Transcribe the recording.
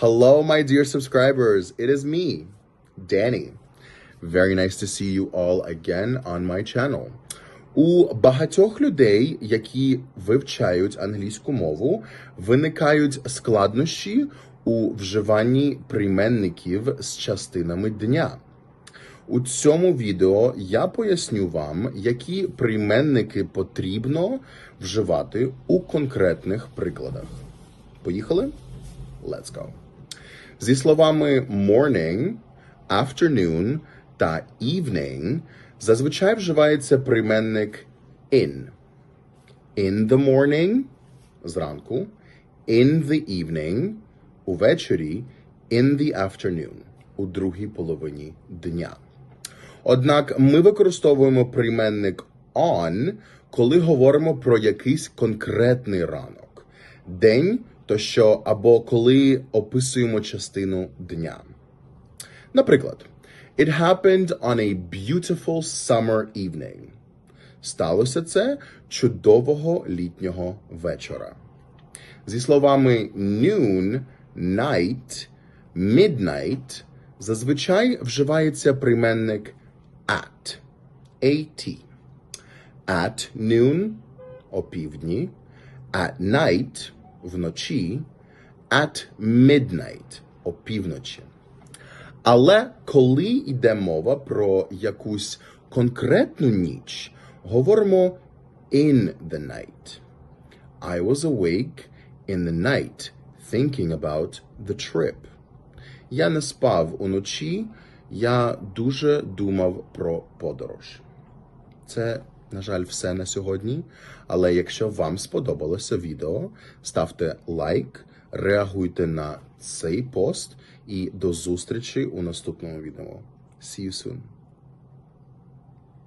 Hello, my dear subscribers. It is me, Danny. Very nice to see you all again on my channel. У багатьох людей, які вивчають англійську мову, виникають складнощі у вживанні прийменників з частинами дня. У цьому відео я поясню вам, які прийменники потрібно вживати у конкретних прикладах. Поїхали? Let's go. Зі словами morning, afternoon та evening зазвичай вживається прийменник in. In the morning зранку, in the evening увечері, in the afternoon у другій половині дня. Однак ми використовуємо прийменник on, коли говоримо про якийсь конкретний ранок, день тощо або коли описуємо частину дня. Наприклад, It happened on a beautiful summer evening. Сталося це чудового літнього вечора. Зі словами noon, night, midnight зазвичай вживається прийменник at. at. At noon опівдні, at night вночі, at midnight опівночі. Але коли йде мова про якусь конкретну ніч, говоримо in the night. I was awake in the night thinking about the trip. Я не спав уночі, я дуже думав про подорож. Це, на жаль, все на сьогодні. Але якщо вам сподобалося відео, ставте лайк, реагуйте на цей пост і до зустрічі у наступному відео. See you soon!